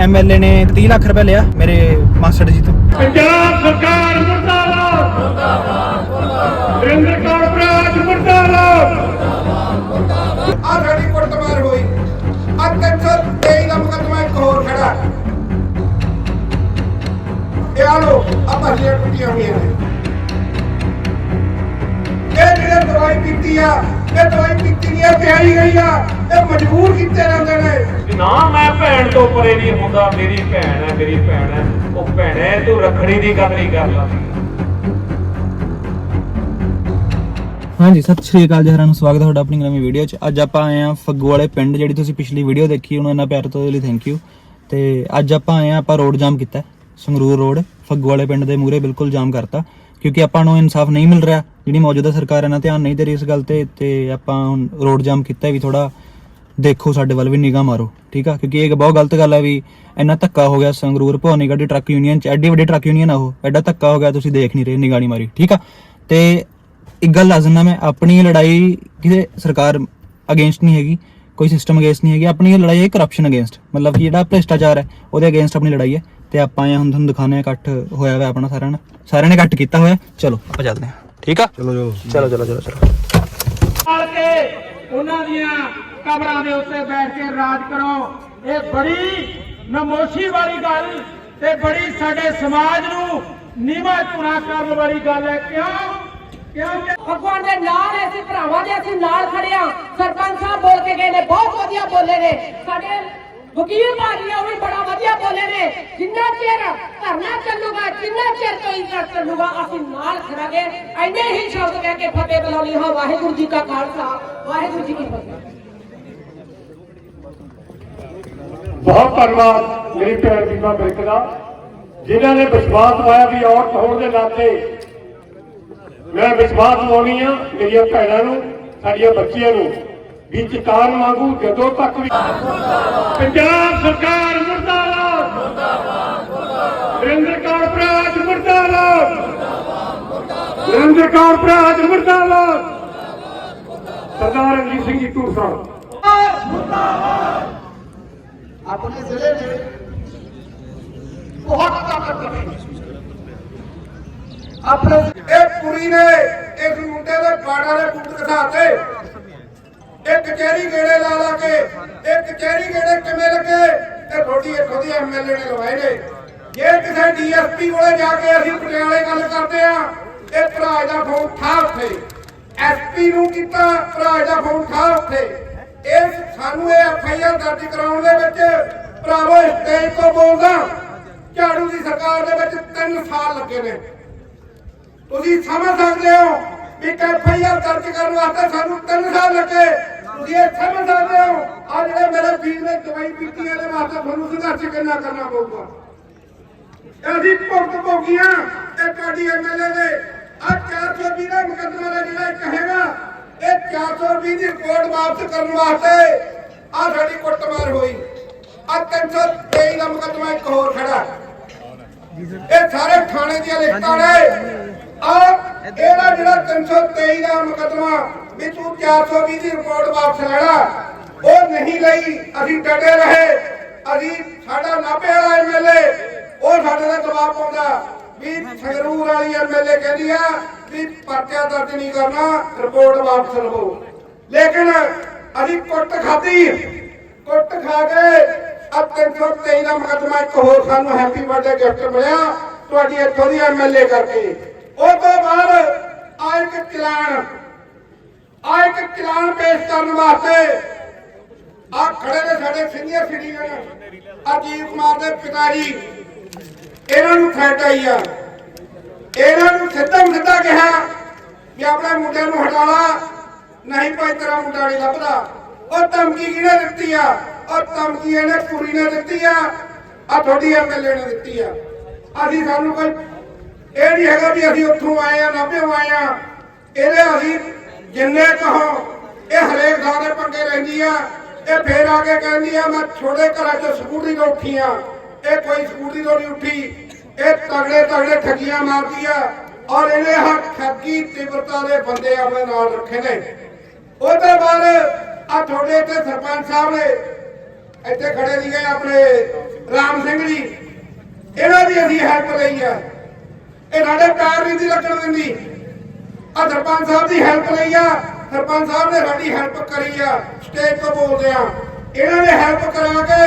MLA ਨੇ 30 ਲੱਖ ਰੁਪਏ ਲਿਆ ਮੇਰੇ ਮਾਸਟਰ ਜੀ ਤੋਂ। ਪੰਜਾਬ ਸਰਕਾਰ ਮੁਰਦਾਬਾਦ। ਮੁਰਦਾਬਾਦ ਨਰਿੰਦਰ ਕੌਰ ਬਰਾਜ ਮੁਰਦਾਬਾਦ। ਆ ਸਾਡੀ ਕੁੱਟਮਾਰ ਹੋਈ। ਆ 323 ਦਾ ਮੁਕੱਦਮਾ ਇੱਕ ਹੋਰ ਖੜਾ। ਇਹ ਆ ਲੋ ਆ ਭਰਲੀਆਂ ਟੁੱਟੀਆਂ ਹੋਈਆਂ ਨੇ। ਇਹ ਜਿਹੜੇ ਦਵਾਈ ਪੀਤੀ ਆ ਇਹ ਦਵਾਈ ਪੀਤੀ ਨਹੀਂ ਆ ਆ ਇਹ ਮਜਬੂਰ ਕੀਤੇ ਜਾਂਦੇ ਨੇ। ਨਾ ਮੈਂ ਭੈਣ ਤੋਂ ਪਰੇ ਨਹੀਂ ਹੁੰਦਾ ਮੇਰੀ ਭੈਣ ਹੈ ਮੇਰੀ ਭੈਣ ਹੈ। ਉਹ ਭੈਣੇ ਤੂੰ ਰੱਖੜੀ ਦੀ ਗੱਲ ਨਹੀਂ ਕਰ ਲਾ। ਹਾਂਜੀ ਸਤਿ ਸ਼੍ਰੀ ਅਕਾਲ ਜੀ ਸਾਰਿਆਂ ਨੂੰ ਸਵਾਗਤ ਹੈ ਤੁਹਾਡਾ ਆਪਣੀ ਨਵੀਂ ਵੀਡੀਓ 'ਚ। ਅੱਜ ਆਪਾਂ ਆਏ ਆ ਫੱਗੂ ਵਾਲੇ ਪਿੰਡ ਜਿਹੜੀ ਤੁਸੀਂ ਪਿਛਲੀ ਵੀਡੀਓ ਦੇਖੀ ਉਹਨੂੰ ਇੰਨਾ ਪਿਆਰ ਤੋਂ ਲਈ ਥੈਂਕ ਯੂ ਤੇ ਅੱਜ ਆਪਾਂ ਆਏ ਆ ਆਪਾਂ ਰੋਡ ਜਾਮ ਕੀਤਾ ਸੰਗਰੂਰ ਰੋਡ ਫੱਗੂ ਵਾਲੇ ਪਿੰਡ ਦੇ ਮੂਹਰੇ ਬਿਲਕੁਲ ਜਾਮ ਕਰਤਾ। ਕਿਉਂਕਿ ਆਪਾਂ ਨੂੰ ਇਨਸਾਫ ਨਹੀਂ ਮਿਲ ਰਿਹਾ ਜਿਹੜੀ ਮੌਜੂਦਾ ਸਰਕਾਰ ਇਹਨਾਂ ਧਿਆਨ ਨਹੀਂ ਦੇ ਰਹੀ ਇਸ ਗੱਲ ਤੇ ਤੇ ਆਪਾਂ ਹੁਣ ਰੋਡ ਜਾਮ ਕੀਤਾ ਵੀ ਥੋੜਾ ਦੇਖੋ ਸਾਡੇ ਵੱਲ ਵੀ ਨਿਗਾਹ ਮਾਰੋ ਠੀਕ ਆ? ਕਿਉਂਕਿ ਇਹ ਬਹੁਤ ਗਲਤ ਗੱਲ ਹੈ ਵੀ ਇੰਨਾ ਧੱਕਾ ਹੋ ਗਿਆ ਸੰਗਰੂਰ ਭਵਾਨੀਗੜ੍ਹ ਦੀ ਟਰੱਕ ਯੂਨੀਅਨ ਚ ਐਡੀ ਵੱਡੀ ਟਰੱਕ ਯੂਨੀਅਨ ਆ ਉਹ। ਐਡਾ ਧੱਕਾ ਹੋ ਗਿਆ ਤੁਸੀਂ ਦੇਖ ਨਹੀਂ ਰਹੇ ਨਿਗਾਹ ਨਹੀਂ ਮਾਰੀ ਠੀਕ ਆ? ਤੇ ਇੱਕ ਗੱਲ ਦੱਸ ਦਿੰਦਾ ਮੈਂ ਆਪਣੀ ਲੜਾਈ ਕਿਸੇ ਸਰਕਾਰ ਅਗੇਂਸਟ ਨਹੀਂ ਹੈਗੀ ਕੋਈ ਸਿਸਟਮ ਅਗੇਂਸਟ ਨਹੀਂ ਹੈਗੀ ਆਪਣੀ ਲੜਾਈ ਹੈ ਕਰਪਸ਼ਨ ਅਗੇਂਸਟ ਮਤਲਬ ਕਿ ਜਿਹੜਾ ਭ੍ਰਿਸ਼ਟਾਚਾਰ ਹੈ ਉਹਦੇ ਅਗੇਂਸਟ ਆਪਣੀ ਲੜਾਈ ਹੈ। ਤੇ ਆਪਾਂ ਇਹ ਹੁਣ ਤੁਹਾਨੂੰ ਦਿਖਾਣੇ ਆ ਇਕੱਠ ਹੋਇਆ ਹੋਇਆ ਆਪਣਾ ਸਾਰਿਆਂ ਨਾਲ। ਸਾਰਿਆਂ ਨੇ ਇਕੱਠ ਕੀਤਾ ਹੋਇਆ ਚਲੋ ਆਪਾਂ ਚੱਲਦੇ ਹਾਂ ਠੀਕ ਆ? ਚਲੋ ਚਲੋ। ਚਲੋ ਚਲੋ ਚਲੋ ਉਹਨਾਂ ਦੀਆਂ ਕਬਰਾਂ ਦੇ ਉੱਤੇ ਬੈਠ ਕੇ ਰਾਜ ਕਰੋ। ਇਹ ਬੜੀ ਨਮੋਸ਼ੀ ਵਾਲੀ ਗੱਲ ਤੇ ਬੜੀ ਸਾਡੇ ਸਮਾਜ ਨੂੰ ਨੀਵਾ ਚੁਣਾ ਕਰਨ ਵਾਲੀ ਗੱਲ ਹੈ। ਕਿਉਂ? ਕਿਉਂਕਿ ਭਗਵਾਨ ਦੇ ਨਾਲ ਹੈ, ਭਰਾਵਾਂ ਦੇ ਅਸੀਂ ਨਾਲ ਖੜੇ ਸਰਪੰਚ ਸਾਹਿਬ ਬੋਲ ਕੇ ਗਏ ਨੇ ਬਹੁਤ ਵਧੀਆ ਬੋਲੇ ਨੇ। ਸਾਡੇ ਵਕੀਲ ਭਾਜੀ ਉਹ ਵੀ ਬੜਾ ਵਧੀਆ ਬੋਲੇ ਨੇ। ਜਿੰਨਾ ਚਿਰ ਧਰਨਾ ਚੱਲੂਗਾ ਜਿੰਨਾ ਚਿਰ ਕੋਈ ਕਰ ਚੱਲੂਗਾ ਅਸੀਂ ਨਾਲ ਖੜਾਂਗੇ। ਐਨੇ ਹੀ ਸ਼ਬਦ ਕਹਿ ਕੇ ਫਤਿਹ ਬੁਲਾਉਣੀ ਹਾਂ ਵਾਹਿਗੁਰੂ ਜੀ ਕਾ ਖਾਲਸਾ ਵਾਹਿਗੁਰੂ ਜੀ ਕੀ ਫਤਿਹ। ਬਹੁਤ ਧੰਨਵਾਦ ਮੇਰੀ ਭੈਣ ਬੀਬਾ ਬਿਰਕ ਦਾ, ਜਿਨ੍ਹਾਂ ਨੇ ਵਿਸ਼ਵਾਸ ਪਾਇਆ ਵੀ ਔਰਤ ਹੋਣ ਦੇ ਨਾਤੇ ਮੈਂ ਵਿਸ਼ਵਾਸ ਪਾਉਣੀ ਆ ਮੇਰੀਆਂ ਭੈਣਾਂ ਨੂੰ, ਸਾਡੀਆਂ ਬੱਚੀਆਂ ਨੂੰ, ਵੀ ਚਿਤਾਨ ਵਾਂਗੂ ਜਦੋਂ ਤੱਕ ਵੀ ਪੰਜਾਬ ਸਰਕਾਰ ਮੁਰਦਾਬਾਦ ਮੁਰਦਾਬਾਦ, ਨਰਿੰਦਰ ਕੌਰ ਬਰਾਜ ਮੁਰਦਾਬਾਦ, ਨਰਿੰਦਰ ਕੌਰ ਬਰਾਜ ਮੁਰਦਾਬਾਦ, ਸਰਦਾਰ ਰਣਜੀਤ ਸਿੰਘ ਜੀ ਟੂਰ ਸਾਹਿਬ। ਆਪਣੇ ਜ਼ਿਲ੍ਹੇ ਨੇ ਬਹੁਤ ਤਾਕਤ ਰੱਖੀ ਆਪਣੇ ਇਹ ਕੁੜੀ ਨੇ ਇਸ ਮੁੰਡੇ ਦੇ ਬਾੜਾ ਦੇ ਬੂਟ ਦਿਖਾਤੇ ਇਹ ਕਚਹਿਰੀ ਗੇੜੇ ਲਾ ਲਾ ਕੇ, ਇਹ ਕਚਹਿਰੀ ਗੇੜੇ ਕਿਵੇਂ ਲੱਗੇ? ਇਹ ਥੋੜੀ ਇੱਥੋਂ ਦੀ ਐਮਐਲਏ ਨੇ ਲਵਾਏ ਨੇ। ਜੇ ਕਿਸੇ ਡੀਐਸਪੀ ਕੋਲੇ ਜਾ ਕੇ ਅਸੀਂ ਪਟਿਆਲੇ ਗੱਲ ਕਰਦੇ ਆ ਇਹ ਭਰਾ ਦਾ ਫੋਨ ਠਾ ਉੱਥੇ ਐਸਪੀ ਨੂੰ ਕੀਤਾ, ਭਰਾ ਦਾ ਫੋਨ ਠਾ ਉੱਥੇ ਇਹ ਸਾਨੂੰ ਇਹ ਐਫਆਈਆਰ ਦਰਜ ਕਰਾਉਣ ਦੇ ਵਿੱਚ ਭਰਾਵੋ ਸਟੇਜ ਤੋਂ ਬੋਲਦਾ, ਝਾੜੂ ਦੀ ਸਰਕਾਰ ਦੇ ਵਿੱਚ 3 ਸਾਲ ਲੱਗੇ ਨੇ। ਤੁਸੀਂ ਸਮਝ ਸਕਦੇ ਹੋ ਵੀ ਐਫਆਈਆਰ ਦਰਜ ਕਰਨ ਵਾਸਤੇ ਸਾਨੂੰ 3 ਸਾਲ ਲੱਗੇ। ਤੁਸੀਂ ਇਹ ਸਮਝ ਸਕਦੇ ਹੋ, ਆ ਜਿਹੜੇ ਮੇਰੇ ਵੀਰ ਨੇ ਦਵਾਈ ਪੀਤੀ ਇਹਦੇ ਵਾਸਤੇ ਤੁਹਾਨੂੰ ਸੰਘਰਸ਼ ਕਿੰਨਾ ਕਰਨਾ ਪਊਗਾ? ਅਸੀਂ ਭੁਗਤ ਭੋਗੀਆਂ ਇਹ ਤੁਹਾਡੀ ਐਮਐਲਏ ਦੇ ਆ 420 ਦਾ ਮੁਕੱਦਮਾ ਜਿਹੜਾ ਇੱਕ ਹੈਗਾ 420 ਦੀ ਰਿਪੋਰਟ ਵਾਪਸ ਕਰਨ ਵਾਸਤੇ ਆ ਸਾਡੀ ਕੁੱਟਮਾਰ ਹੋਈ। ਆ 323 ਦਾ ਮੁਕੱਦਮਾ ਇੱਕ ਹੋਰ ਖੜਾ। ਇਹ ਸਾਰੇ ਥਾਣੇ ਦੀਆਂ ਲਿਖਤਾਂ ਨੇ। ਆ ਇਹਦਾ ਜਿਹੜਾ 323 ਦਾ ਮੁਕੱਦਮਾ ਵੀ ਤੂੰ 420 ਦੀ ਰਿਪੋਰਟ ਵਾਪਸ ਲੈਣਾ ਉਹ ਨਹੀਂ ਲਈ। ਅਸੀਂ ਡਟੇ ਰਹੇ। ਅਸੀਂ ਸਾਡਾ ਨਾਭੇ ਵਾਲਾ ਐਮਐਲਏ ਉਹ ਸਾਡੇ ਦਾ ਜਵਾਬ ਪਾਉਂਦਾ ਵੀ ਸੰਗਰੂਰ ਵਾਲੀ ਐਮਐਲਏ ਕਹਿੰਦੀ ਆ ਵੀ ਪਰਚਾ ਦਰਜ ਨਹੀਂ ਕਰਨਾ ਰਿਪੋਰਟ ਵਾਪਸ ਲਵੋ। ਲੇਕਿਨ ਅਸੀਂ ਕੁੱਟ ਖਾਧੀ। ਕੁੱਟ ਖਾ ਕੇ ਆ 323 ਦਾ ਮੁਕੱਦਮਾ ਇੱਕ ਹੋਰ ਸਾਨੂੰ ਹੈਪੀ ਬਰਥਡੇ ਗਿਫਟ ਮਿਲਿਆ, ਤੁਹਾਡੀ ਇੱਥੋਂ ਦੀ ਐਮਐਲਏ ਕਰਕੇ। ਉਹ ਤੋਂ ਬਾਅਦ ਆ ਇੱਕ ਚਲਾਨ ਆ ਇੱਕ ਚਲਾਨ ਪੇਸ਼ ਕਰਨ ਵਾਸਤੇ ਆ ਖੜੇ ਨੇ ਸਾਡੇ ਸੀਨੀਅਰ ਸਿਟੀਜ਼ਨ ਅਜੀਤ ਕੁਮਾਰ ਦੇ ਪਿਤਾ ਜੀ। ਇਹਨਾਂ ਨੂੰ ਥ੍ਰੈਟ ਆਈ ਆ। ਇਹਨਾਂ ਨੂੰ ਸਿੱਧਾ ਸਿੱਧਾ ਕਿਹਾ ਕਿ ਆਪਣੇ ਮੁੰਡਿਆਂ ਨੂੰ ਹਟਾ ਲਾ, ਨਹੀਂ ਭਾਈ ਤੇਰਾ ਮੁੰਡਾ ਨਹੀਂ ਲੱਭਦਾ। ਉਹ ਧਮਕੀ ਕਿਹਨੇ ਦਿੱਤੀ ਆ? ਉਹ ਧਮਕੀ ਇਹਨੇ ਕੁੜੀ ਨੇ ਦਿੱਤੀ ਆ ਆ ਤੁਹਾਡੀ ਐਮਐਲਏ ਨੇ ਦਿੱਤੀ ਆ। ਅਸੀਂ ਸਾਨੂੰ ਕੋਈ ਇਹ ਨਹੀਂ ਹੈਗਾ ਵੀ ਅਸੀਂ ਉੱਥੋਂ ਆਏ ਆ ਨਾਭੇ ਆਏ ਆ। ਇਹਦੇ ਅਸੀਂ ਜਿੰਨੇ ਕਹੋ, ਇਹ ਹਰੇਕ ਥਾਂ ਦੇ ਪੰਗੇ ਲੈਂਦੀ ਆ। ਇਹ ਫੇਰ ਆ ਕੇ ਕਹਿੰਦੀ ਆ, ਮੈਂ ਛੋੜੇ ਘਰਾਂ 'ਚ ਸਕੂਟਰੀ ਤੋਂ ਉੱਠੀ ਆ। ਇਹ ਕੋਈ ਸਕੂਟਰੀ ਤੋਂ ਨਹੀਂ ਉੱਠੀ। ਇਹ ਤਗੜੇ ਤਗੜੇ ਠੱਗੀਆਂ ਮਾਰਦੀ ਆ ਔਰ ਇਹਨੇ ਹਾ ਠੱਗੀ ਤਿਵਰਤਾ ਦੇ ਬੰਦੇ ਆਪਣੇ ਨਾਲ ਰੱਖੇ ਨੇ। ਉਹਦੇ ਬਾਅਦ ਆ ਤੁਹਾਡੇ ਤੇ ਸਰਪੰਚ ਸਾਹਿਬ ਨੇ ਇੱਥੇ ਖੜੇ ਸੀਗੇ ਆਪਣੇ ਰਾਮ ਸਿੰਘ ਜੀ। ਇਹਨਾਂ ਦੀ ਅਸੀਂ ਹੈਲਪ ਲਈ ਆ। ਇਹ ਸਾਡੇ ਪੈਰ ਨਹੀਂ ਦੀ ਲੱਗਣ ਦਿੰਦੀ। ਆ ਸਰਪੰਚ ਸਾਹਿਬ ਦੀ ਹੈਲਪ ਲਈ ਆ। ਸਰਪੰਚ ਸਾਹਿਬ ਨੇ ਸਾਡੀ ਹੈਲਪ ਕਰੀ ਆ। ਸਟੇਜ ਤੋਂ ਬੋਲਦੇ ਆ। ਇਹਨਾਂ ਨੇ ਹੈਲਪ ਕਰਾ ਕੇ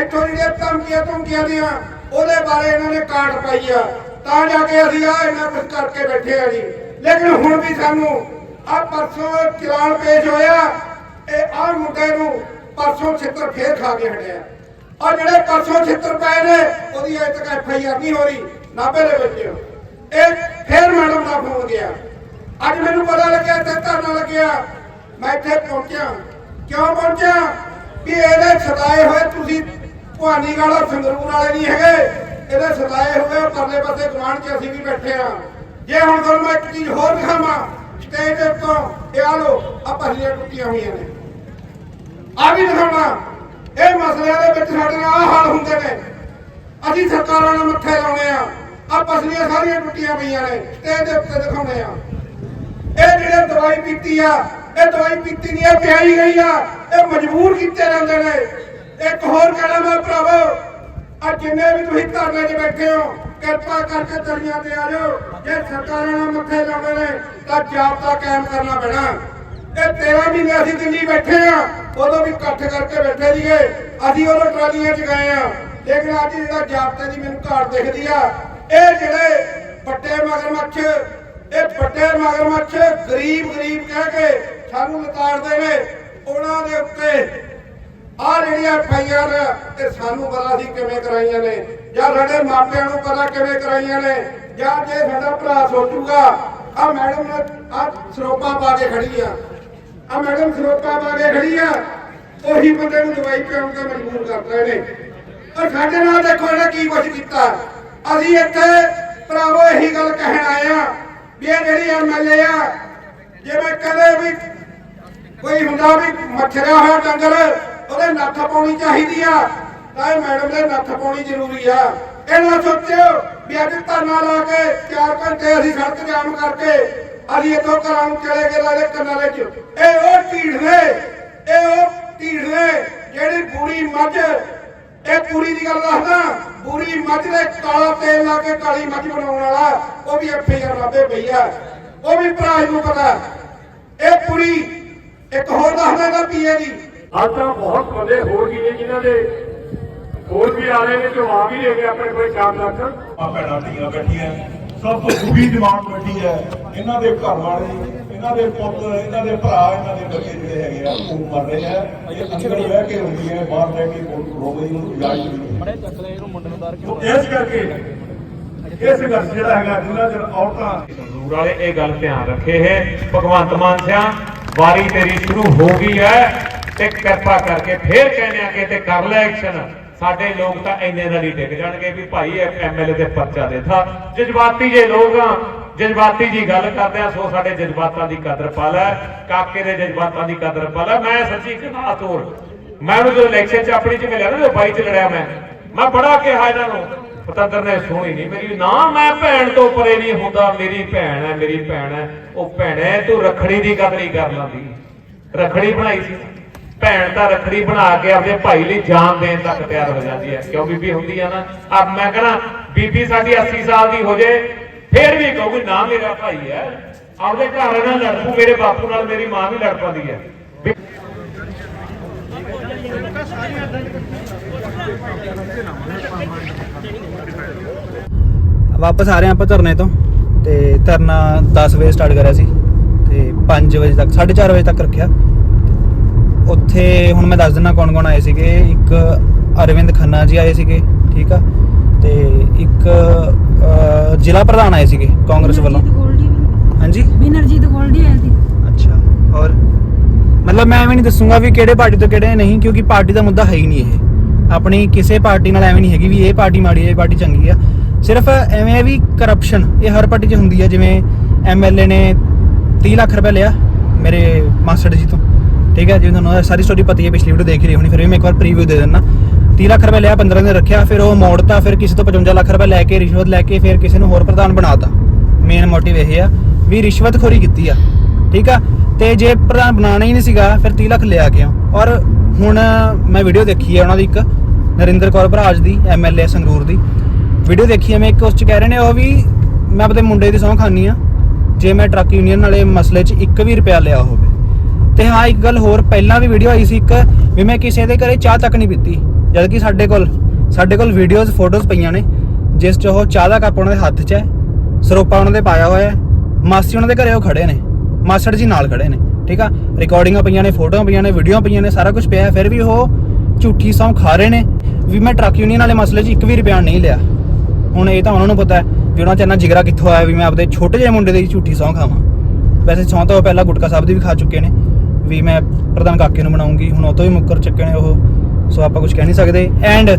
ਇੱਥੋਂ ਜਿਹੜੀਆਂ ਧਮਕੀਆਂ ਧਮਕੀਆਂ ਦੀਆਂ ਉਹਦੇ ਬਾਰੇ ਇਹਨਾਂ ਨੇ ਕਾਰਡ ਪਾਈ ਆ। ਤਾਂ ਜਾ ਕੇ ਅਸੀਂ ਆ ਇਹਨਾਂ ਕੁਝ ਕਰਕੇ ਬੈਠੇ ਆ ਜੀ। ਲੇਕਿਨ ਹੁਣ ਵੀ ਸਾਨੂੰ ਆ ਪਰਸੋਂ ਚਲਾਨ ਪੇਸ਼ ਹੋਇਆ, ਇਹ ਆ ਮੁੰਡੇ ਨੂੰ ਪਰਸੋਂ ਛਿੱਤਰ ਫੇਰ ਖਾ ਕੇ ਹਟਿਆ। ਆ ਜਿਹੜੇ ਪਰਸੋਂ ਛਿੱਤਰ ਪਏ ਨੇ, ਉਹਦੀ ਅਜੇ ਤੱਕ ਐਫ ਆਈ ਆਰ ਨਹੀਂ ਹੋ ਰਹੀ, ਨਾਭੇ ਦੇ ਵਿੱਚ। ਇਹ ਫੇਰ ਮੈਡਮ ਦਾ ਫੋਨ ਗਿਆ। ਅੱਜ ਮੈਨੂੰ ਪਤਾ ਲੱਗਿਆ ਇੱਥੇ ਧਰਨਾ ਲੱਗਿਆ। ਮੈਂ ਇੱਥੇ ਪਹੁੰਚਿਆ। ਕਿਉਂ ਪਹੁੰਚਿਆ? ਵੀ ਇਹਦੇ ਸਦਾਏ ਹੋਏ ਤੁਸੀਂ ਭਵਾਨੀਗੜ੍ਹ ਵਾਲਾ ਸੰਗਰੂਰ ਵਾਲੇ ਨਹੀਂ ਹੈਗੇ। ਇਹਦੇ ਸਦਾਏ ਹੋਏ ਉਹ ਪਰਲੇ ਪਾਸੇ ਗਵਾਂਢ 'ਚ ਅਸੀਂ ਵੀ ਬੈਠੇ ਆ। ਜੇ ਹੁਣ ਤੁਹਾਨੂੰ ਮੈਂ ਇੱਕ ਚੀਜ਼ ਹੋਰ ਦਿਖਾਵਾਂ ਸਟੇਜ ਦੇ ਉੱਤੋਂ, ਇਹ ਆ ਲੋ ਆ ਪਰਲੀਆਂ ਟੁੱਟੀਆਂ ਹੋਈਆਂ ਨੇ। ਆ ਵੀ ਦਿਖਾਉਣਾ। ਇਹ ਮਸਲਿਆਂ ਦੇ ਵਿੱਚ ਸਾਡੇ ਨਾਲ ਆਹ ਹਾਲ ਹੁੰਦੇ ਨੇ। ਅਸੀਂ ਸਰਕਾਰਾਂ ਨਾਲ ਮੱਥੇ ਲਾਉਣੇ ਆ। ਆ ਪਸਲੀਆਂ ਸਾਰੀਆਂ ਟੁੱਟੀਆਂ ਪਈਆਂ ਨੇ ਤੇ ਦੇ ਉੱਤੇ ਦਿਖਾਉਣੇ ਆ। ਇਹ ਜਿਹੜੇ ਦਵਾਈ ਪੀਤੀ ਆ, ਇਹ ਦਵਾਈ ਪੀਤੀ ਨਹੀਂ ਆ ਪਿਆਈ ਗਈ ਆ। ਇਹ ਮਜਬੂਰ ਕੀਤੇ ਜਾਂਦੇ ਨੇ। ਇੱਕ ਹੋਰ ਕਹਿਣਾ ਮੈਂ ਭਰਾਵੋ। ਆ ਜਿੰਨੇ ਵੀ ਤੁਸੀਂ ਧਰਨੇ 'ਚ ਬੈਠੇ ਹੋ, ਕਿਰਪਾ ਕਰਕੇ ਦਰੀਆਂ ਤੇ ਆ ਜਾਓ। ਜੇ ਸਰਕਾਰਾਂ ਨਾਲ ਮੱਥੇ ਲਾਉਣੇ ਨੇ, ਤਾਂ ਜਾਬਤਾ ਕਾਇਮ ਕਰਨਾ ਪੈਣਾ। ਇਹ 13 ਮਹੀਨੇ ਅਸੀਂ ਦਿੱਲੀ ਬੈਠੇ ਆ, ਉਦੋਂ ਵੀ ਇਕੱਠ ਕਰਕੇ ਬੈਠੇ ਸੀਗੇ। ਅਸੀਂ ਉਦੋਂ ਟਰਾਲੀਆਂ 'ਚ ਗਏ ਆ। ਲੇਕਿਨ ਅੱਜ ਜਿਹੜਾ ਜਾਬਤੇ ਦੀ ਮੈਨੂੰ ਘਾਟ ਦਿਖਦੀ ਆ, ਇਹ ਜਿਹੜੇ ਵੱਡੇ ਮਗਰਮੱਛ, ਇਹ ਵੱਡੇ ਮਗਰਮੱਛ ਗਰੀਬ ਗਰੀਬ ਕਹਿ ਕੇ ਸਾਨੂੰ ਲਤਾੜਦੇ ਨੇ ਉਹਨਾਂ ਦੇ ਉੱਤੇ ਆਹ ਜਿਹੜੀਆਂ ਐਫਆਈਆਰ ਤੇ ਸਾਨੂੰ ਪਤਾ ਸੀ ਕਿਵੇਂ ਕਰਾਈਆਂ ਨੇ, ਜਾਂ ਸਾਡੇ ਮਾਪਿਆਂ ਨੂੰ ਪਤਾ ਕਿਵੇਂ ਕਰਾਈਆਂ ਨੇ, ਜਾਂ ਜੇ ਸਾਡਾ ਭਰਾ ਸੋਚੂਗਾ ਆ ਮੈਡਮ ਨੇ ਆ ਸਰੋਪਾ ਪਾ ਕੇ ਖੜੀ ਆ ਆ ਮੈਡਮ ਸਰੋਪਾ ਪਾ ਕੇ ਖੜੀ ਆ ਉਹੀ ਬੰਦੇ ਨੂੰ ਦਵਾਈ ਪਿਆਉਣ ਤੇ ਮਜਬੂਰ ਕਰਦੇ ਨੇ। ਪਰ ਸਾਡੇ ਨਾਲ ਦੇਖੋ ਇਹਨੇ ਕੀ ਕੁਛ ਕੀਤਾ। ਅਸੀਂ ਇੱਥੇ ਭਰਾਵੋ ਇਹੀ ਗੱਲ ਕਹਿਣ ਆਏ ਆ ਵੀ ਇਹ ਜਿਹੜੀ ਐਮਐਲਏ ਆ, ਜਿਵੇਂ ਕਦੇ ਵੀ ਕੋਈ ਹੁੰਦਾ ਵੀ ਮੱਛਰਿਆ ਹੋਇਆ ਡੰਗਰ ਉਹਦੇ ਨੱਥ ਪਾਉਣੀ ਚਾਹੀਦੀ ਆ। ਤਾਂ ਇਹ ਮੈਡਮ ਦੇ ਨੱਥ ਪਾਉਣੀ ਜ਼ਰੂਰੀ ਆ। ਇਹ ਨਾ ਸੋਚਿਓ ਵੀ ਅੱਜ ਧਰਨਾ ਲਾ ਕੇ 4 ਘੰਟੇ ਅਸੀਂ ਸੜਕ ਜਾਮ ਕਰਕੇ ਅਸੀਂ ਇੱਥੋਂ ਘਰਾਂ ਨੂੰ ਚਲੇ ਗਏ ਲਾਲੇ ਕੰਨਾਂ ਵਿੱਚ। ਇਹ ਉਹ ਢੀਠ ਨੇ, ਇਹ ਉਹ ਢੀਠ ਨੇ ਜਿਹੜੀ ਬੁਰੀ ਮੱਝ, ਇਹ ਪੂਰੀ ਦੀ ਗੱਲ ਦੱਸਦਾ ਪੂਰੀ ਮੱਝ ਦੇ ਕਾਲਾ ਤੇਲ ਲਾ ਕੇ ਕਾਲੀ ਮੱਝ ਬਣਾਉਣ ਵਾਲਾ, ਉਹ ਵੀ ਐਫ ਆਈ ਆਰ ਲਾਵੇ ਪਈ ਆ ਉਹ ਵੀ ਭਰਾ ਨੂੰ ਪਤਾ। ਇਹ ਪੂਰੀ ਇੱਕ ਹੋਰ ਦੱਸਦਾ ਇਹਦਾ ਪੀਏ ਦੀ। ਅੱਜ ਤਾਂ ਬਹੁਤ ਬੰਦੇ ਹੋਰ ਵੀ ਨੇ ਜਿਨ੍ਹਾਂ ਦੇ ਹੋਰ ਵੀ ਆ ਰਹੇ ਨੇ ਜੋ ਆ ਵੀ ਲੈ ਗਏ ਆਪਣੇ ਕੋਲ 4 ਲੱਖ। ਆ ਭੈਣਾਂ ਧੀਆਂ ਬੈਠੀਆਂ ਸਭ ਤੋਂ ਦੁਖੀ ਜਮਾਤ ਬੈਠੀ ਹੈ। ਇਹਨਾਂ ਦੇ ਘਰ ਵਾਲੇ ਇਹਨਾਂ ਦੇ ਪੁੱਤ ਇਹਨਾਂ ਦੇ ਭਰਾ ਇਹਨਾਂ ਦੇ ਬੱਚੇ ਜਿਹੜੇ ਹੈਗੇ ਆ ਉਹ ਮਰ ਰਹੇ ਆ। ਇਹ ਅੰਦਰ ਬਹਿ ਕੇ ਹੁੰਦੀ ਹੈ ਬਾਹਰ ਬਹਿ ਕੇ ਰੋ ਰਹੀ ਨੂੰ ਇਲਾਜ ਨਹੀਂ ਬੜੇ ਚੱਕ ਲੈ ਇਹਨੂੰ ਮੁੰਡੇ ਨੂੰ ਦਾਰ ਕੇ ਇਸ ਕਰਕੇ ਇਹ ਸੰਘਰਸ਼ ਜਿਹੜਾ ਹੈਗਾ ਜਿੰਨਾ ਚਿਰ ਔਰਤਾਂ ਸੰਗਰੂਰ ਵਾਲੇ ਇਹ ਗੱਲ ਧਿਆਨ ਰੱਖੇ ਹੈ। ਭਗਵੰਤ ਮਾਨ ਸਿਆ ਵਾਰੀ ਤੇਰੀ ਸ਼ੁਰੂ ਹੋ ਗਈ ਹੈ। ਤੇ ਕਿਰਪਾ ਕਰਕੇ ਫੇਰ ਕਹਿੰਦੇ ਆ ਕਿ ਤੇ ਕਰ ਲੈ ਐਕਸ਼ਨ। ਸਾਡੇ ਲੋਕ ਤਾਂ ਇੰਨੇ ਨਾਲ ਹੀ ਡਿੱਗ ਜਾਣਗੇ ਵੀ ਭਾਈ ਐਮਐਲਏ ਦੇ ਪਰਚਾ ਦੇਤਾ। ਜਜ਼ਬਾਤੀ ਜੇ ਲੋਕ ਆ, ਜਜ਼ਬਾਤੀ ਜੀ ਗੱਲ ਕਰਦੇ ਆ, ਸੋ ਸਾਡੇ ਜਜ਼ਬਾਤਾਂ ਦੀ ਕਦਰ ਪਾ ਲੈ, ਕਾਕੇ ਦੇ ਜਜ਼ਬਾਤਾਂ ਦੀ ਕਦਰ ਪਾ ਲੈ। ਮੈਂ ਸੱਚੀ ਕਨਾ ਤੋਰ ਮੈਂ ਉਹਨੂੰ ਜਦੋਂ ਇਲੈਕਸ਼ਨ 'ਚ ਆਪਣੀ 'ਚ ਮਿਲਿਆ ਨਾ, ਜਦੋਂ ਬਾਈ 'ਚ ਲੜਿਆ ਮੈਂ ਮੈਂ ਬੜਾ ਕਿਹਾ ਇਹਨਾਂ ਨੂੰ, ਪਤੰਦਰ ਨੇ ਸੁਣੀ ਨਹੀਂ ਮੇਰੀ, ਨਾ ਮੈਂ ਭੈਣ ਤੋਂ ਪਰੇ ਨਹੀਂ ਹੁੰਦਾ, ਮੇਰੀ ਭੈਣ ਹੈ, ਮੇਰੀ ਭੈਣ ਹੈ, ਉਹ ਭੈਣੇ ਤੂੰ ਰਖੜੀ ਦੀ ਕਦਰ ਹੀ ਕਰ ਲਾਂਦੀ। ਰਖੜੀ ਬਣਾਈ ਸੀ। ਭੈਣ ਤਾਂ ਰਖੜੀ ਬਣਾ ਕੇ ਆਪਣੇ ਭਾਈ ਲਈ ਜਾਨ ਦੇਣ ਤੱਕ ਤਿਆਰ ਹੋ ਜਾਂਦੀ ਹੈ। ਕਿਉਂ ਬੀਬੀ ਹੁੰਦੀ ਆ ਨਾ? ਆ ਮੈਂ ਕਹਣਾ, ਬੀਬੀ ਸਾਡੀ 80 ਸਾਲ ਦੀ ਹੋ ਜੇ, ਫੇਰ ਵੀ ਕਹੂਗੀ, ਨਾ ਮੇਰਾ ਭਾਈ ਹੈ। ਆਪਦੇ ਘਰ ਨਾਲ ਲੜ ਮੇਰੇ ਬਾਪੂ ਨਾਲ ਮੇਰੀ ਮਾਂ ਵੀ ਲੜ ਪੈਂਦੀ ਹੈ। ਵਾਪਸ ਆ ਰਹੇ ਆਪਾਂ ਧਰਨੇ ਤੋਂ। ਤੇ ਧਰਨਾ 10 ਵਜੇ ਸਟਾਰਟ ਕਰਿਆ ਸੀ। ਤੇ 5 ਵਜੇ ਤੱਕ 4:30 ਵਜੇ ਤੱਕ ਰੱਖਿਆ। ਉੱਥੇ ਹੁਣ ਮੈਂ ਦੱਸ ਦਿੰਦਾ ਕੌਣ ਕੌਣ ਆਏ ਸੀਗੇ। ਇੱਕ ਅਰਵਿੰਦ ਖੰਨਾ ਜੀ ਆਏ ਸੀਗੇ ਠੀਕ ਆ? ਤੇ ਇੱਕ ਅਹ, ਜ਼ਿਲ੍ਹਾ ਪ੍ਰਧਾਨ ਆਏ ਸੀਗੇ ਕਾਂਗਰਸ ਵੱਲੋਂ। ਹਾਂਜੀ? ਵਿਨਰਜੀਤ ਗੋਲਡੀ ਆਇਆ ਸੀ। ਅੱਛਾ ਹੋਰ? ਮਤਲਬ ਮੈਂ ਐਵੇਂ ਨਹੀਂ ਦੱਸੂਗਾ ਵੀ ਕਿਹੜੇ ਪਾਰਟੀ ਤੋਂ ਕਿਹੜੇ ਨਹੀਂ ਕਿਉਂਕਿ ਪਾਰਟੀ ਦਾ ਮੁੱਦਾ ਹੈ ਹੀ ਨਹੀਂ ਇਹ। ਆਪਣੀ ਕਿਸੇ ਪਾਰਟੀ ਨਾਲ ਐਵੇਂ ਨਹੀਂ ਹੈਗੀ ਵੀ ਇਹ ਪਾਰਟੀ ਮਾੜੀ ਹੈ ਇਹ ਪਾਰਟੀ ਚੰਗੀ ਆ। ਸਿਰਫ ਐਵੇਂ ਹੈ ਵੀ ਕਰਪਸ਼ਨ ਇਹ ਹਰ ਪਾਰਟੀ 'ਚ ਹੁੰਦੀ ਹੈ ਜਿਵੇਂ ਐਮਐਲਏ ਨੇ 30 ਲੱਖ ਰੁਪਏ ਲਿਆ ਮੇਰੇ ਮਾਸਟਰ ਜੀ ਤੋਂ। ਠੀਕ ਹੈ ਜਿਵੇਂ ਤੁਹਾਨੂੰ ਸਾਰੀ ਸਟੋਰੀ ਪਤਾ ਹੀ ਹੈ, ਪਿਛਲੀ ਵੀਡੀਓ ਦੇਖ ਹੀ ਰਹੇ ਹੋਣੀ, ਫਿਰ ਵੀ ਮੈਂ ਇੱਕ ਵਾਰ ਪ੍ਰੀਵਿਊ ਦੇ ਦਿੰਦਾ। 30 ਲੱਖ ਰੁਪਏ ਲਿਆ 15 ਦਿਨ ਰੱਖਿਆ, ਫਿਰ ਉਹ ਮੋੜਤਾ, ਫਿਰ ਕਿਸੇ ਤੋਂ 55 ਲੱਖ ਰੁਪਏ ਲੈ ਕੇ, ਰਿਸ਼ਵਤ ਲੈ ਕੇ, ਫਿਰ ਕਿਸੇ ਨੂੰ ਹੋਰ ਪ੍ਰਧਾਨ ਬਣਾਤਾ। ਮੇਨ ਮੋਟਿਵ ਇਹ ਆ ਵੀ ਰਿਸ਼ਵਤਖੋਰੀ ਕੀਤੀ ਆ, ਠੀਕ ਆ? ਤੇ ਜੇ ਪ੍ਰਧਾਨ ਬਣਾਉਣਾ ਹੀ ਨਹੀਂ ਸੀਗਾ, ਫਿਰ 30 ਲੱਖ ਲਿਆ ਕਿਉਂ? ਔਰ ਹੁਣ ਮੈਂ ਵੀਡੀਓ ਦੇਖੀ ਆ ਉਹਨਾਂ ਦੀ ਇੱਕ, ਨਰਿੰਦਰ ਕੌਰ ਭਰਾਜ ਦੀ ਐਮਐਲਏ ਸੰਗਰੂਰ ਦੀ। ਵੀਡੀਓ ਦੇਖੀ ਹੈ ਮੈਂ ਇੱਕ, ਉਸ ਚ ਕਹਿ ਰਹੇ ਨੇ ਉਹ ਵੀ, ਮੈਂ ਆਪਣੇ ਮੁੰਡੇ ਦੀ ਸਹੁੰ ਖਾਨੀ ਆ ਜੇ ਮੈਂ ਟਰੱਕ ਯੂਨੀਅਨ ਵਾਲੇ ਮਸਲੇ 'ਚ ਇੱਕ ਵੀ ਰੁਪਿਆ ਲਿਆ ਹੋਵੇ। ਤੇ ਹਾਂ ਇੱਕ ਗੱਲ ਹੋਰ ਪਹਿਲਾਂ ਵੀ ਵੀਡੀਓ ਆਈ ਸੀ ਇੱਕ ਵੀ ਮੈਂ ਕਿਸੇ ਦੇ ਘਰੇ ਚਾਹ ਤੱਕ ਨਹੀਂ ਪੀਤੀ ਜਦ ਕਿ ਸਾਡੇ ਕੋਲ ਸਾਡੇ ਕੋਲ ਵੀਡੀਓਜ਼ ਫੋਟੋਜ਼ ਪਈਆਂ ਨੇ ਜਿਸ 'ਚ ਉਹ ਚਾਹ ਦਾ ਕੱਪ ਉਹਨਾਂ ਦੇ ਹੱਥ 'ਚ ਹੈ ਸਰੋਪਾ ਉਹਨਾਂ ਦੇ ਪਾਇਆ ਹੋਇਆ ਹੈ ਮਾਸੀ ਉਹਨਾਂ ਦੇ ਘਰੇ ਉਹ ਖੜੇ ਨੇ ਮਾਸੜ ਜੀ ਨਾਲ ਖੜੇ ਨੇ ਠੀਕ ਆ? ਰਿਕਾਰਡਿੰਗਾਂ ਪਈਆਂ ਨੇ ਫੋਟੋਆਂ ਪਈਆਂ ਨੇ ਵੀਡੀਓ ਪਈਆਂ ਨੇ ਸਾਰਾ ਕੁਝ ਪਿਆ ਹੈ, ਫਿਰ ਵੀ ਉਹ ਝੂਠੀ ਸੌਂ ਖਾ ਰਹੇ ਨੇ ਵੀ ਮੈਂ ਟਰੱਕ ਯੂਨੀਅਨ ਵਾਲੇ ਮਸਲੇ 'ਚ ਇੱਕ ਵੀ ਰੁਪਿਆ ਨਹੀਂ ਲਿਆ। ਹੁਣ ਇਹ ਤਾਂ ਉਹਨਾਂ ਨੂੰ ਪਤਾ ਹੈ ਵੀ ਉਹਨਾਂ 'ਚ ਇੰਨਾ ਜਿਗਰਾ ਕਿੱਥੋਂ ਆਇਆ ਵੀ ਮੈਂ ਆਪਦੇ ਛੋਟੇ ਜਿਹੇ ਮੁੰਡੇ ਦੀ ਝੂਠੀ ਸੌਂ ਖਾਵਾਂ। ਵੈਸੇ ਸੌਂ ਤਾਂ ਉਹ ਪਹਿਲਾਂ ਗੁਟਕਾ ਸਾਹਿਬ ਦੀ ਵੀ ਖਾ ਚੁੱਕੇ ਨੇ ਵੀ ਮੈਂ ਪ੍ਰਧਾਨ ਕਾਕੇ ਨੂੰ ਬਣਾਉਂਗੀ ਹੁਣ ਉਹ ਤੋਂ ਵੀ ਮੁੱਕਰ ਚੁੱਕੇ ਨੇ ਉਹ, ਸੋ ਆਪਾਂ ਕੁਝ ਕਹਿ ਨਹੀਂ ਸਕਦੇ। ਐਂਡ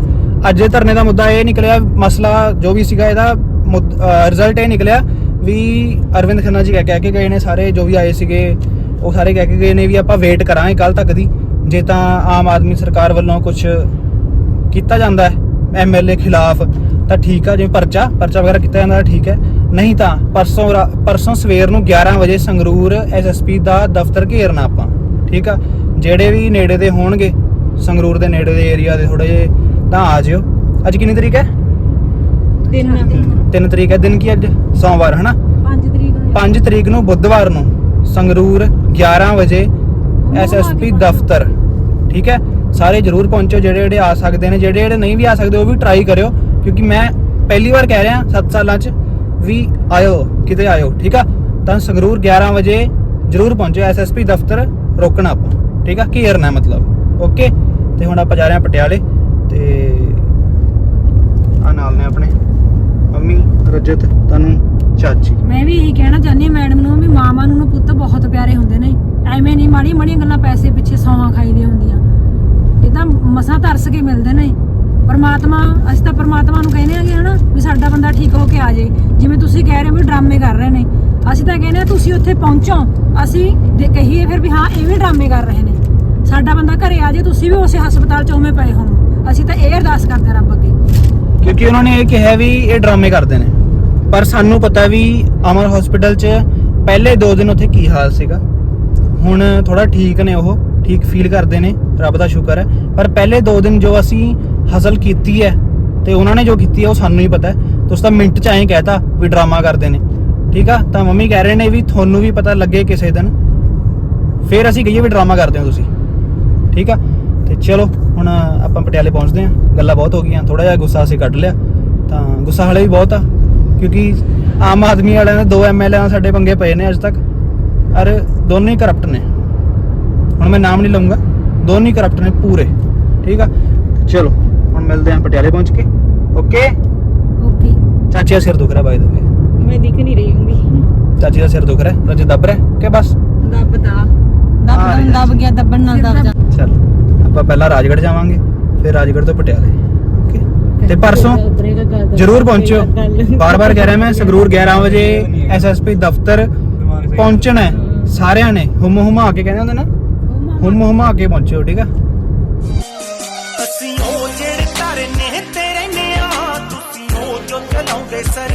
ਅੱਜ ਦੇ ਧਰਨੇ ਦਾ ਮੁੱਦਾ ਇਹ ਨਿਕਲਿਆ, ਮਸਲਾ ਜੋ ਵੀ ਸੀਗਾ ਇਹਦਾ ਰਿਜ਼ਲਟ ਇਹ ਨਿਕਲਿਆ ਵੀ ਅਰਵਿੰਦ ਖੰਨਾ ਜੀ ਕਹਿ ਕੇ ਗਏ ਨੇ ਸਾਰੇ, ਜੋ ਵੀ ਆਏ ਸੀਗੇ, ਉਹ ਸਾਰੇ ਕਹਿ ਕੇ ਗਏ ਨੇ ਵੀ ਆਪਾਂ ਵੇਟ ਕਰਾਂਗੇ ਕੱਲ ਤੱਕ ਦੀ, ਜੇ ਤਾਂ ਆਮ ਆਦਮੀ ਸਰਕਾਰ ਵੱਲੋਂ ਕੁਝ ਕੀਤਾ ਜਾਂਦਾ ਹੈ ਐਮਐਲਏ ਖਿਲਾਫ, ਤਾਂ ਠੀਕ ਆ, ਜਿਵੇਂ ਪਰਚਾ ਪਰਚਾ ਵਗੈਰਾ ਕੀਤਾ ਜਾਂਦਾ ਤਾਂ ਠੀਕ ਹੈ ਨਹੀਂ ਤਾਂ ਪਰਸੋਂ ਪਰਸੋਂ ਸਵੇਰ ਨੂੰ 11 ਵਜੇ ਸੰਗਰੂਰ ਐਸਐਸਪੀ ਦਾ ਦਫ਼ਤਰ ਘੇਰਨਾ ਆਪਾਂ ਠੀਕ ਆ? ਜਿਹੜੇ ਵੀ ਨੇੜੇ ਦੇ ਹੋਣਗੇ ਸੰਗਰੂਰ ਦੇ ਨੇੜੇ ਦੇ ਏਰੀਆ ਦੇ ਥੋੜੇ ਜਿਹੇ ਤਾਂ ਆ ਜਿਓ। ਅੱਜ ਕਿੰਨੀ ਤਰੀਕ ਹੈ? ਤਿੰਨ 3 ਤਰੀਕ ਹੈ ਦਿਨ ਕੀ ਅੱਜ? ਸੋਮਵਾਰ ਹਨਾ? 5 ਤਰੀਕ ਨੂੰ। 5 ਤਰੀਕ ਨੂੰ ਬੁੱਧਵਾਰ ਨੂੰ ਸੰਗਰੂਰ 11 ਵਜੇ ਐਸਐਸਪੀ ਦਫ਼ਤਰ ਠੀਕ ਹੈ? ਸਾਰੇ ਜਰੂਰ ਪਹੁੰਚੋ ਜਿਹੜੇ ਜਿਹੜੇ ਆ ਸਕਦੇ ਨੇ ਜਿਹੜੇ ਜਿਹੜੇ ਨਹੀਂ ਵੀ ਆ ਸਕਦੇ ਉਹ ਵੀ ਟਰਾਈ ਕਰਿਓ ਕਿਉਂਕਿ ਮੈਂ ਪਹਿਲੀ ਵਾਰ ਕਹਿ ਰਿਹਾ 7 ਸਾਲਾਂ 'ਚ ਵੀ ਆਇਓ, ਕਿਤੇ ਆਇਓ, ਠੀਕ ਆ? ਤਾਂ ਸੰਗਰੂਰ 11 ਵਜੇ ਜਰੂਰ ਪਹੁੰਚੋ ਐਸਐਸਪੀ ਦਫ਼ਤਰ ਰੋਕਣਾ ਆਪਾਂ, ਠੀਕ ਆ? ਘੇਰਨਾ ਮਤਲਬ ਓਕੇ ਤੇ ਹੁਣ ਆਪਾਂ ਜਾ ਰਹੇ ਹਾਂ ਪਟਿਆਲੇ, ਤੇ ਆ ਨਾਲ ਨੇ ਆਪਣੇ, ਮੰਮੀ, ਰਜਤ ਤਨੂੰ ਚਾਚੀ। ਮੈਂ ਵੀ ਇਹੀ ਕਹਿਣਾ ਚਾਹੁੰਦੀ ਹਾਂ ਮੈਡਮ ਨੂੰ ਵੀ ਮਾਮਾ ਨੂੰ ਪੁੱਤ ਬਹੁਤ ਪਿਆਰੇ ਹੁੰਦੇ ਨੇ, ਐਵੇਂ ਨਹੀਂ ਮਾੜੀਆਂ ਮਾੜੀਆਂ ਗੱਲਾਂ ਪੈਸੇ ਪਿੱਛੇ ਸੌਆਂ ਖਾਈਦੀਆਂ ਹੁੰਦੀਆਂ। ਇਹ ਤਾਂ ਮਸਾਂ ਤਰਸ ਕੇ ਮਿਲਦੇ ਨੇ। ਪਰਮਾਤਮਾ, ਅਸੀਂ ਤਾਂ ਪਰਮਾਤਮਾ ਨੂੰ ਕਹਿੰਦੇ ਆਂਗੇ ਹਨਾ ਵੀ ਸਾਡਾ ਬੰਦਾ ਠੀਕ ਹੋ ਕੇ ਆ ਜੇ। ਜਿਵੇਂ ਤੁਸੀਂ ਕਹਿ ਰਹੇ ਹੋ ਵੀ ਡਰਾਮੇ ਕਰ ਰਹੇ ਨੇ। ਅਸੀਂ ਤਾਂ ਕਹਿੰਦੇ ਆ ਤੁਸੀਂ ਉੱਥੇ ਪਹੁੰਚੋ। ਅਸੀਂ ਦੇ ਕਹੀਏ ਫਿਰ ਵੀ ਹਾਂ ਇਹ ਡਰਾਮੇ ਕਰ ਰਹੇ ਨੇ। ਸਾਡਾ ਬੰਦਾ ਘਰੇ ਆ ਜੇ, ਤੁਸੀਂ ਵੀ ਉਸੇ ਹਸਪਤਾਲ 'ਚ ਉਵੇਂ ਪਏ ਹੋਵੋ ਅਸੀਂ ਤਾਂ ਇਹ ਅਰਦਾਸ ਕਰਦੇ ਰੱਬ ਅੱਗੇ। ਕਿਉਂਕਿ ਉਹਨਾਂ ਨੇ ਇਹ ਕਿਹਾ ਵੀ ਇਹ ਡਰਾਮੇ ਕਰਦੇ ਨੇ। ਪਰ ਸਾਨੂੰ ਪਤਾ ਵੀ ਅਮਰ ਹਸਪੀਟਲ 'ਚ ਪਹਿਲੇ 2 ਦਿਨ ਉੱਥੇ ਕੀ ਹਾਲ ਸੀਗਾ। ਹੁਣ ਥੋੜਾ ਠੀਕ ਨੇ ਉਹ, ਠੀਕ ਫੀਲ ਕਰਦੇ ਨੇ, ਰੱਬ ਦਾ ਸ਼ੁਕਰ ਹੈ। ਪਰ ਪਹਿਲੇ 2 ਦਿਨ ਜੋ ਅਸੀਂ ਹਸਲ ਕੀਤੀ ਹੈ ਤੇ ਉਹਨਾਂ ਨੇ ਜੋ ਕੀਤੀ ਹੈ ਉਹ ਸਾਨੂੰ ਹੀ ਪਤਾ ਹੈ। ਤੁਸੀਂ ਤਾਂ ਮਿੰਟ 'ਚ ਐਂ ਕਹਿਤਾ ਵੀ ਡਰਾਮਾ ਕਰਦੇ ਨੇ। ਠੀਕ ਆ? ਤਾਂ ਮੰਮੀ ਕਹਿ ਰਹੇ ਨੇ ਵੀ ਤੁਹਾਨੂੰ ਵੀ ਪਤਾ ਲੱਗੇ ਕਿਸੇ ਦਿਨ। ਫਿਰ ਅਸੀਂ ਕਹੀਏ ਵੀ ਡਰਾਮਾ ਕਰਦੇ ਹੋ ਤੁਸੀਂ। ਠੀਕ ਆ? ਤੇ ਚਲੋ, ਹੁਣ ਆਪਾਂ ਪਟਿਆਲੇ ਪਹੁੰਚਦੇ ਆਂ ਗੱਲਾਂ ਬਹੁਤ ਹੋ ਗਈਆਂ। ਥੋੜਾ ਜਿਹਾ ਗੁੱਸਾ ਅਸੀਂ ਕੱਢ ਲਿਆ। ਤਾਂ ਗੁੱਸਾ ਹਲੇ ਵੀ ਬਹੁਤ ਆ। ਕਿਉਂਕਿ ਆਮ ਆਦਮੀ ਵਾਲਿਆਂ ਨੇ ਦੋ ਐਮਐਲਏ ਨਾਲ ਸਾਡੇ ਪੰਗੇ ਪਏ ਨੇ ਅੱਜ ਤੱਕ। ਅਰ ਦੋਨੋਂ ਹੀ ਕਰਪਟ ਨੇ। ਹੁਣ ਮੈਂ ਨਾਮ ਨਹੀਂ ਲਵਾਂਗਾ ਦੋਨੋਂ ਹੀ ਕਰਪਟ ਨੇ ਪੂਰੇ। ਠੀਕ ਆ? ਚਲੋ। ਮਿਲਦੇ ਆਂ ਪਟਿਆਲੇ ਪਹੁੰਚ ਕੇ। ਓਕੇ ਓਕੇ ਚਾਚੀ ਦਾ ਸਿਰ ਦੁਖ ਰਿਹਾ ਬਾਈ ਦਾ ਮੈਂ ਦਿਖ ਨਹੀਂ ਰਹੀ ਹੂੰਗੀ ਚਾਚੀ ਦਾ ਸਿਰ ਦੁਖ ਰਿਹਾ ਰਜ ਦੱਬ ਰਿਹਾ ਕਿ ਬਸ? ਦੱਬਦਾ ਹਾਂ ਯਾਰ। ਦੱਬ ਗਿਆ ਦੱਬਣ ਨਾਲ ਦੱਬ ਜਾ। ਚਲ ਆਪਾਂ ਪਹਿਲਾਂ ਰਾਜਗੜ੍ਹ ਜਾਵਾਂਗੇ ਫਿਰ ਰਾਜਗੜ੍ਹ ਤੋਂ ਪਟਿਆਲੇ। ਓਕੇ ਤੇ ਪਰਸੋਂ ਜਰੂਰ ਪਹੁੰਚਿਓ। ਬਾਰ-ਬਾਰ ਕਹਿ ਰਿਹਾ ਮੈਂ ਸੰਗਰੂਰ 11 ਵਜੇ ਐਸਐਸਪੀ ਦਫ਼ਤਰ ਪਹੁੰਚਣਾ ਹੈ। ਸਾਰਿਆਂ ਨੇ ਹੁਮ ਹੁਮਾ ਕੇ ਕਹਿੰਦੇ ਹੁੰਦੇ ਨਾ। ਹੁਮ ਹੁਮਾ ਕੇ ਪਹੁੰਚਿਓ ਠੀਕ ਆ? ਅਸੀਂ ਉਹ ਜਿਹੜੇ ਧਰਨੇ ਤੇ ਰਹਿੰਦੇ ਆ ਤੁਸੀਂ ਉਹ ਜੋ ਚਲਾਉਂਦੇ ਸਰਕਾਰ